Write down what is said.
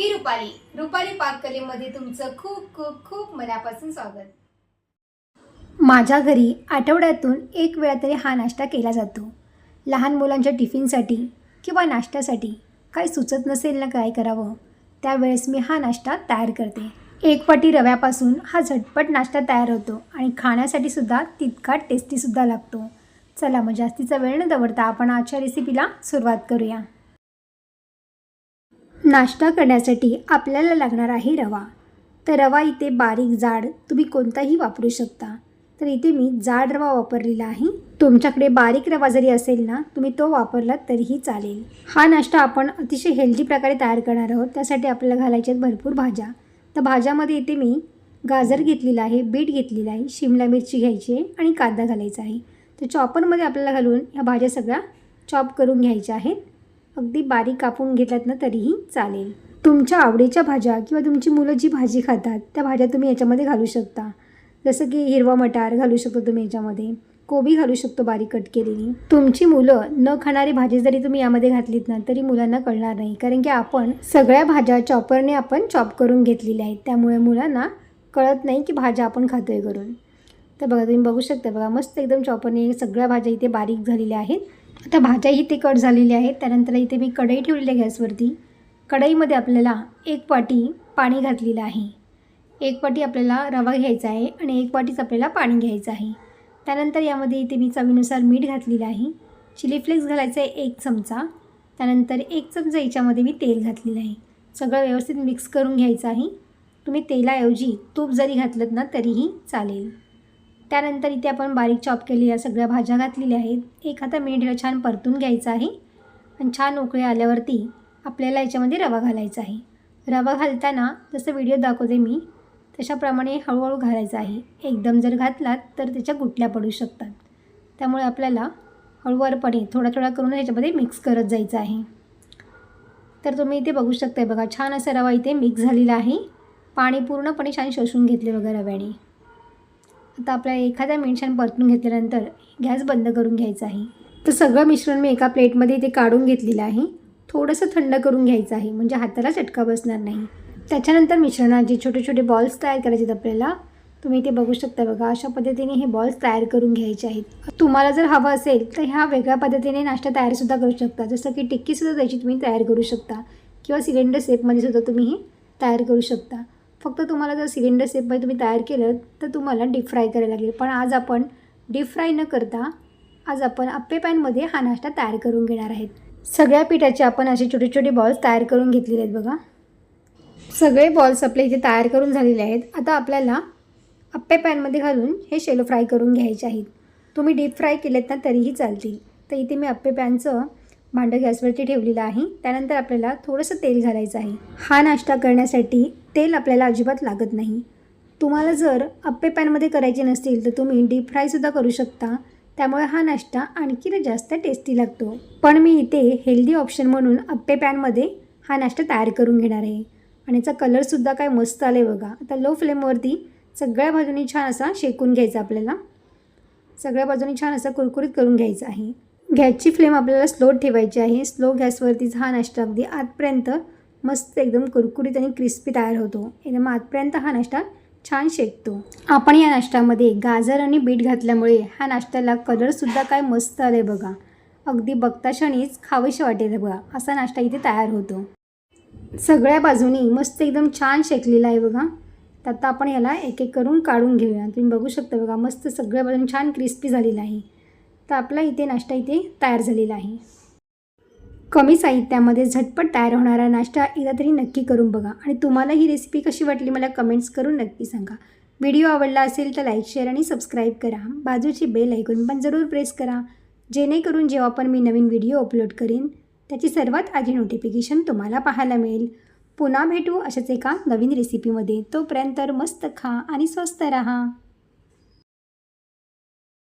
मी रुपाली. रुपाली पाककलेमध्ये तुमचं खूप खूप खूप मनापासून स्वागत. माझ्या घरी आठवड्यातून एक वेळा तरी हा नाश्ता केला जातो. लहान मुलांच्या टिफिनसाठी किंवा नाश्त्यासाठी काही सुचत नसेल ना काय करावं त्यावेळेस मी हा नाश्ता तयार करते. एक वाटी रव्यापासून हा झटपट नाश्ता तयार होतो आणि खाण्यासाठी सुद्धा तितका टेस्टीसुद्धा लागतो. चला मग जास्तीचा वेळ न दवडता आपण आजच्या रेसिपीला सुरुवात करूया. नाश्ता करण्यासाठी आपल्याला लागणार आहे रवा. तर रवा इथे बारीक जाड तुम्ही कोणताही वापरू शकता. तर इथे मी जाड रवा वापरलेला आहे. तुमच्याकडे बारीक रवा जरी असेल ना तुम्ही तो वापरलात तरीही चालेल. हा नाश्ता आपण अतिशय हेल्दी प्रकारे तयार करणार आहोत. त्यासाठी आपल्याला घालायच्या आहेत भरपूर भाज्या. तर भाज्यामध्ये इथे मी गाजर घेतलेला आहे बीट घेतलेला आहे शिमला मिरची घ्यायची आहे आणि कांदा घालायचा आहे. तर चॉपरमध्ये आपल्याला घालून ह्या भाज्या सगळ्या चॉप करून घ्यायच्या आहेत. अगदी बारीक कापून घेतल्यात ना तरीही चालेल. तुमच्या आवडीच्या भाज्या किंवा तुमची मुलं जी भाजी खातात त्या भाज्या तुम्ही याच्यामध्ये घालू शकता. जसं की हिरवा मटार घालू शकतो तुम्ही याच्यामध्ये. कोबी घालू शकतो बारीक कट केलेली. तुमची मुलं न खाणारी भाजी जरी तुम्ही यामध्ये घातलीत ना तरी मुलांना कळणार नाही. कारण की आपण सगळ्या भाज्या चॉपरने आपण चॉप करून घेतलेल्या आहेत. त्यामुळे मुलांना कळत नाही की भाज्या आपण खातोय करून तर बघा तुम्ही बघू शकता बघा मस्त एकदम चॉपरने सगळ्या भाज्या इथे बारीक झालेल्या आहेत. आता भाज्याही ते कट झालेल्या आहेत. त्यानंतर इथे मी कढई ठेवलेली आहे गॅसवरती. कढईमध्ये आपल्याला एक वाटी पाणी घातलेलं आहे. एक वाटी आपल्याला रवा घ्यायचा आहे आणि एक वाटीच आपल्याला पाणी घ्यायचं आहे. त्यानंतर यामध्ये इथे मी चवीनुसार मीठ घातलेलं आहे. चिली फ्लेक्स घालायचं आहे एक चमचा. त्यानंतर एक चमचा याच्यामध्ये मी तेल घातलेलं आहे. सगळं व्यवस्थित मिक्स करून घ्यायचं आहे. तुम्ही तेलाऐवजी तूप जरी घातलं ना तरीही चालेल. त्यानंतर इथे आपण बारीक चॉप केलेल्या सगळ्या भाज्या घातलेल्या आहेत. एक आता मिनिटला छान परतून घ्यायचं आहे. आणि छान उकळी आल्यावरती आपल्याला याच्यामध्ये रवा घालायचा आहे. रवा घालताना जसं व्हिडिओ दाखवते मी तशाप्रमाणे हळूहळू घालायचा आहे. एकदम जर घातलात तर त्याच्या गुटल्या पडू शकतात. त्यामुळे आपल्याला हळूवारपणे थोडा थोडा करून ह्याच्यामध्ये मिक्स करत जायचं आहे. तर तुम्ही इथे बघू शकताय बघा छान असा रवा इथे मिक्स झालेला आहे. पाणी पूर्णपणे छान शोषून घेतले बघा रव्याने. आता आपल्याला एखाद्या मिनिट परतून घेतल्यानंतर गॅस बंद करून घ्यायचा आहे. तर सगळं मिश्रण मी एका प्लेटमध्ये इथे काढून घेतलेलं आहे. थोडंसं थंड करून घ्यायचं आहे म्हणजे हाताला चटका बसणार नाही. त्याच्यानंतर मिश्रणाचे छोटे छोटे बॉल्स तयार करायचे आहेत आपल्याला तुम्ही इथे बघू शकता बघा अशा पद्धतीने हे बॉल्स तयार करून घ्यायचे आहेत. तुम्हाला जर हवं असेल तर ह्या वेगळ्या पद्धतीने नाश्ता तयारसुद्धा करू शकता. जसं की टिक्कीसुद्धा त्याची तुम्ही तयार करू शकता किंवा सिलेंडर सेपमध्ये सुद्धा तुम्ही हे तयार करू शकता. फक्त तुम्हाला जर सिलेंडर सेपमध्ये तुम्ही तयार केलं तर तुम्हाला डीप फ्राय करायला लागेल. पण आज आपण डीप फ्राय न करता आज आपण अप्पे पॅनमध्ये हा नाश्ता तयार करून घेणार आहेत. सगळ्या पिठाचे आपण असे छोटे छोटे बॉल्स तयार करून घेतलेले आहेत बघा. सगळे बॉल्स आपले इथे तयार करून झालेले आहेत. आता आपल्याला अप्पे पॅनमध्ये घालून हे शेलो फ्राय करून घ्यायचे आहेत. तुम्ही डीप फ्राय केलेत ना तरीही चालतील. तर इथे मी अप्पे पॅनचं भांडं गॅसवरती ठेवलेलं आहे. त्यानंतर आपल्याला थोडंसं तेल घालायचं आहे. हा नाश्ता करण्यासाठी तेल आपल्याला अजिबात लागत नाही. तुम्हाला जर अप्पे पॅनमध्ये करायचे नसतील तर तुम्ही डीप फ्रायसुद्धा करू शकता. त्यामुळे हा नाश्ता आणखीन जास्त टेस्टी लागतो. पण मी इथे हेल्दी ऑप्शन म्हणून अप्पे पॅनमध्ये हा नाश्ता तयार करून घेणार आहे. आणि याचा कलरसुद्धा काय मस्त आला आहे बघा. आता लो फ्लेमवरती सगळ्या बाजूनी छान असा शेकून घ्यायचा आपल्याला. सगळ्या बाजूनी छान असा कुरकुरीत करून घ्यायचा आहे. गॅसची फ्लेम आपल्याला स्लो ठेवायची आहे. स्लो गॅसवरतीच हा नाश्ता अगदी आतपर्यंत मस्त एकदम कुरकुरीत आणि क्रिस्पी तयार होतो. एकदम आजपर्यंत हा नाश्ता छान शेकतो. आपण या नाश्त्यामध्ये गाजर आणि बीट घातल्यामुळे ह्या नाश्त्याला कलरसुद्धा काय मस्त आलं आहे बघा. अगदी बघता क्षणीच खावीशी वाटेल बघा. असा नाश्ता इथे तयार होतो. सगळ्या बाजूनी मस्त एकदम छान शेकलेला आहे बघा. तर आता आपण याला एक एक करून काढून घेऊया. तुम्ही बघू शकता बघा मस्त सगळ्या बाजून छान क्रिस्पी झालेला आहे. तर आपला इथे नाश्ता इथे तयार झालेला आहे. कमी साहित्यामध्ये झटपट तयार होणारा नाश्ता एकदा तरी नक्की करून बघा. आणि तुम्हाला ही रेसिपी कशी वाटली मला कमेंट्स करून नक्की सांगा. व्हिडिओ आवडला असेल तर लाईक शेअर आणि सबस्क्राईब करा. बाजूची बेल ऐकून पण जरूर प्रेस करा. जेणेकरून जेव्हा पण मी नवीन व्हिडिओ अपलोड करेन त्याची सर्वात आधी नोटिफिकेशन तुम्हाला पाहायला मिळेल. पुन्हा भेटू अशाच एका नवीन रेसिपीमध्ये तोपर्यंत मस्त खा आणि स्वस्त रहा.